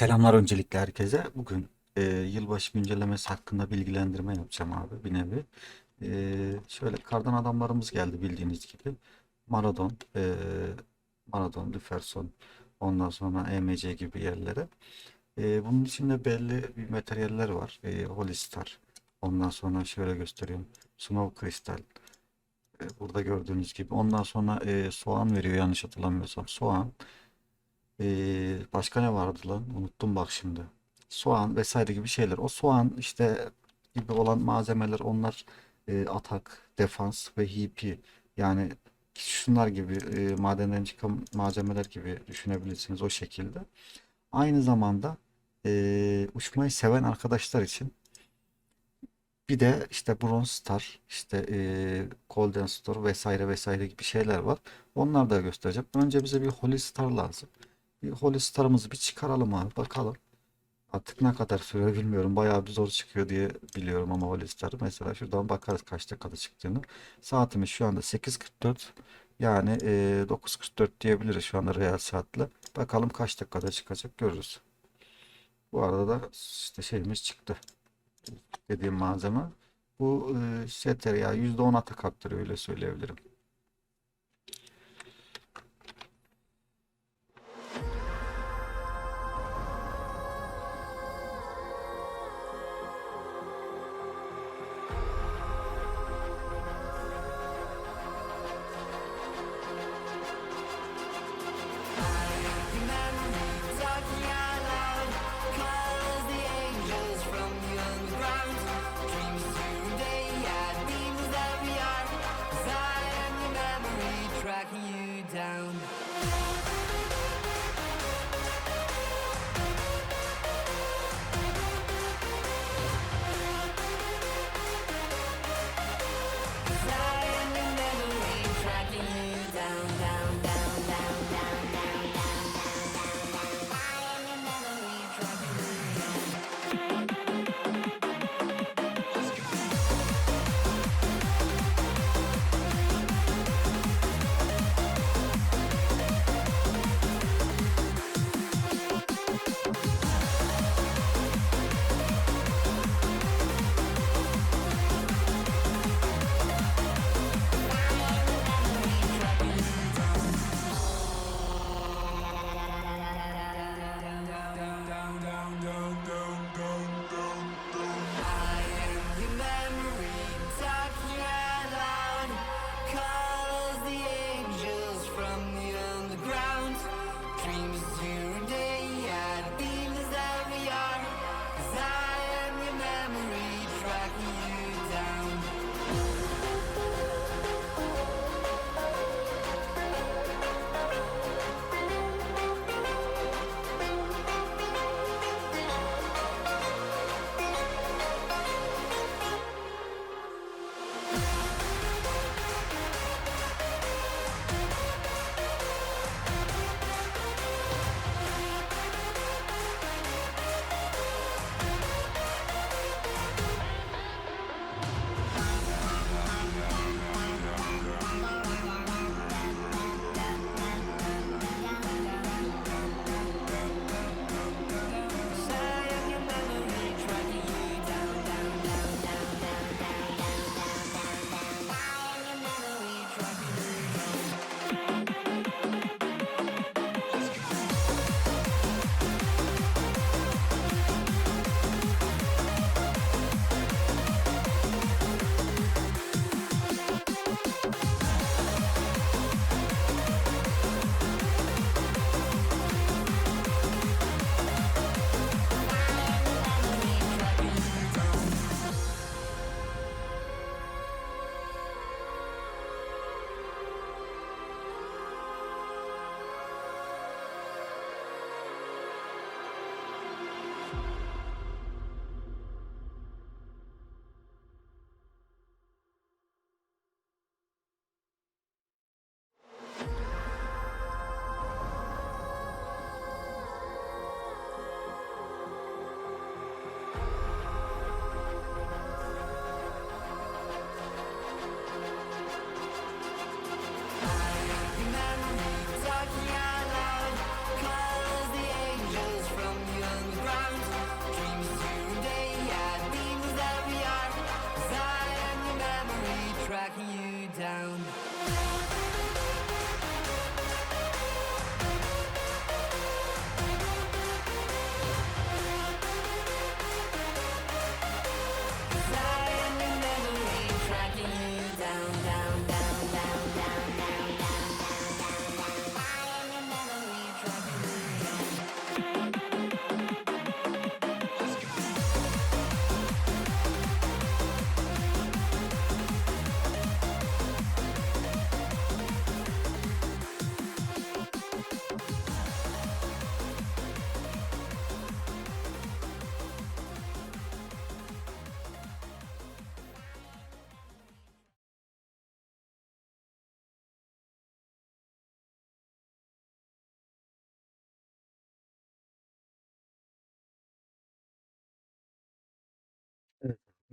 Selamlar öncelikle herkese. Bugün e, yılbaşı güncellemesi hakkında bilgilendirme yapacağım abi bir nevi. E, şöyle kardan adamlarımız geldi bildiğiniz gibi. Maradon, e, Maradon, Lüferson, ondan sonra EMC gibi yerlere. E, bunun içinde belli bir materyaller var. E, Holistar, ondan sonra şöyle göstereyim. Snow Crystal, e, burada gördüğünüz gibi. Ondan sonra e, soğan veriyor yanlış hatırlamıyorsam. Soğan. Ee, başka ne vardı lan? Unuttum bak şimdi. Soğan vesaire gibi şeyler. O soğan işte gibi olan malzemeler onlar e, atak, defans ve HP. Yani şunlar gibi e, madenden çıkan malzemeler gibi düşünebilirsiniz o şekilde. Aynı zamanda e, uçmayı seven arkadaşlar için bir de işte Bronze Star, işte e, Golden Star vesaire vesaire gibi şeyler var. Onları da göstereceğim. Önce bize bir Holy Star lazım. Bir Holy Star'ımızı bir çıkaralım abi bakalım. Artık ne kadar süre bilmiyorum. Bayağı bir zor çıkıyor diye biliyorum ama Holy Star'ı. Mesela şuradan bakarız kaç dakikada çıktığını. Saatimiz şu anda 8.44. Yani e, 9.44 diyebiliriz şu anda real saatle. Bakalım kaç dakikada çıkacak görürüz. Bu arada da işte şeyimiz çıktı. Dediğim malzeme. Bu e, şey tereyağı %10 ata kaptırıyor öyle söyleyebilirim.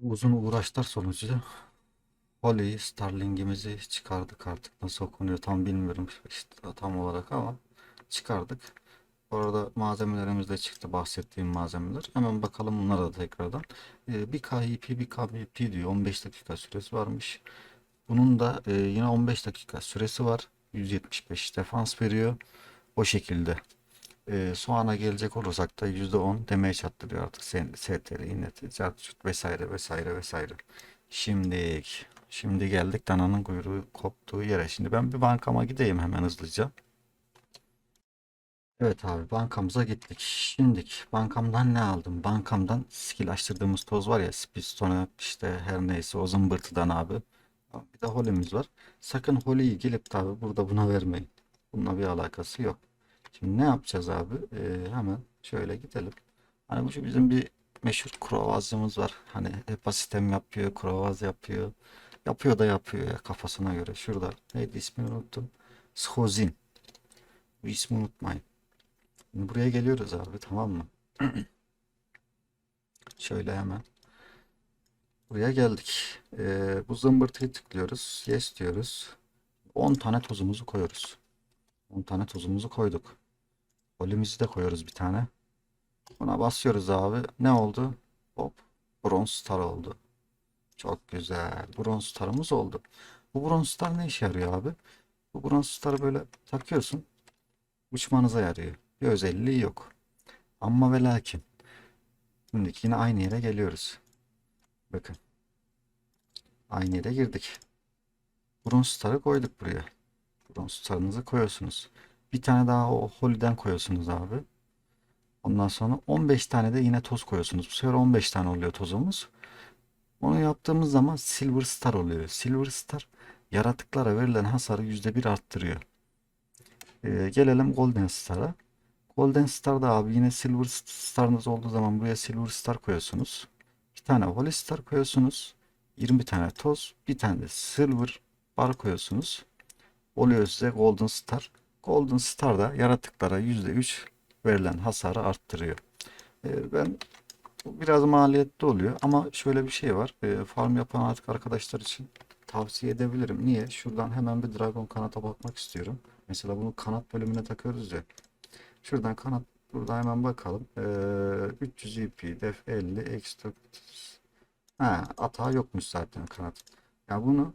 Uzun uğraşlar sonucu Holly Starling'imizi çıkardık artık. Nasıl okunuyor tam bilmiyorum işte tam olarak ama çıkardık. Bu arada malzemelerimiz de çıktı bahsettiğim malzemeler. Hemen bakalım bunlara da tekrardan. Ee, bir KIP bir KBP diyor. 15 dakika süresi varmış. Bunun da e, yine 15 dakika süresi var. 175 defans veriyor. O şekilde. E, soğana gelecek olursak da %10 demeye çattırıyor artık STR, inet, cartçut vesaire vesaire vesaire. Şimdi şimdi geldik dananın kuyruğu koptuğu yere. Şimdi ben bir bankama gideyim hemen hızlıca. Evet abi bankamıza gittik. Şimdik bankamdan ne aldım? Bankamdan skill toz var ya Spistone işte her neyse o zımbırtıdan abi. Bir de holimiz var. Sakın holiyi gelip tabi burada buna vermeyin. Bununla bir alakası yok. Şimdi ne yapacağız abi? Ee, hemen şöyle gidelim. Hani bu bizim bir meşhur krovazımız var. Hani HEPA sistem yapıyor, krovaz yapıyor. Yapıyor da yapıyor ya kafasına göre. Şurada neydi ismini unuttum. Schozin. Bu ismi unutmayın. Şimdi buraya geliyoruz abi tamam mı? Şöyle hemen. Buraya geldik. Ee, bu zımbırtıyı tıklıyoruz. Yes diyoruz. 10 tane tozumuzu koyuyoruz. 10 tane tozumuzu koyduk. Holimizi de koyuyoruz bir tane. Buna basıyoruz abi. Ne oldu? Hop. Bronz star oldu. Çok güzel. Bronz starımız oldu. Bu bronz star ne işe yarıyor abi? Bu bronz starı böyle takıyorsun. Uçmanıza yarıyor. Bir özelliği yok. Ama ve lakin. Şimdi yine aynı yere geliyoruz. Bakın. Aynı yere girdik. Bronz starı koyduk buraya. Bronz starınızı koyuyorsunuz. Bir tane daha o Holy'den koyuyorsunuz abi. Ondan sonra 15 tane de yine toz koyuyorsunuz. Bu sefer 15 tane oluyor tozumuz. Onu yaptığımız zaman Silver Star oluyor. Silver Star yaratıklara verilen hasarı %1 arttırıyor. Ee, gelelim Golden Star'a. Golden Star'da abi yine Silver Star'ınız olduğu zaman buraya Silver Star koyuyorsunuz. Bir tane Holy Star koyuyorsunuz. 20 tane toz, bir tane de Silver bar koyuyorsunuz. Oluyor size Golden Star. Golden Star da yaratıklara %3 verilen hasarı arttırıyor. Ee, ben biraz maliyetli oluyor ama şöyle bir şey var. Ee, farm yapan artık arkadaşlar için tavsiye edebilirim. Niye? Şuradan hemen bir Dragon kanata bakmak istiyorum. Mesela bunu kanat bölümüne takıyoruz ya. Şuradan kanat burada hemen bakalım. Ee, 300 EP, def 50, ekstra Ha, atağı yokmuş zaten kanat. Ya bunu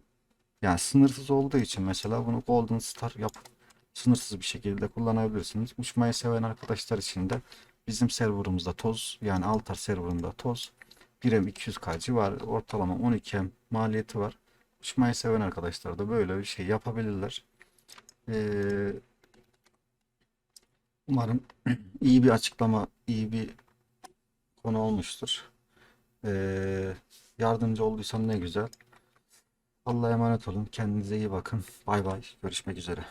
yani sınırsız olduğu için mesela bunu Golden Star yapıp sınırsız bir şekilde kullanabilirsiniz. Uçmayı seven arkadaşlar için de bizim serverımızda toz yani Altar serverında toz 1M 200K civarı ortalama 12M maliyeti var. Uçmayı seven arkadaşlar da böyle bir şey yapabilirler. Ee, umarım iyi bir açıklama, iyi bir konu olmuştur. Ee, yardımcı olduysam ne güzel. Allah'a emanet olun. Kendinize iyi bakın. Bay bay. Görüşmek üzere.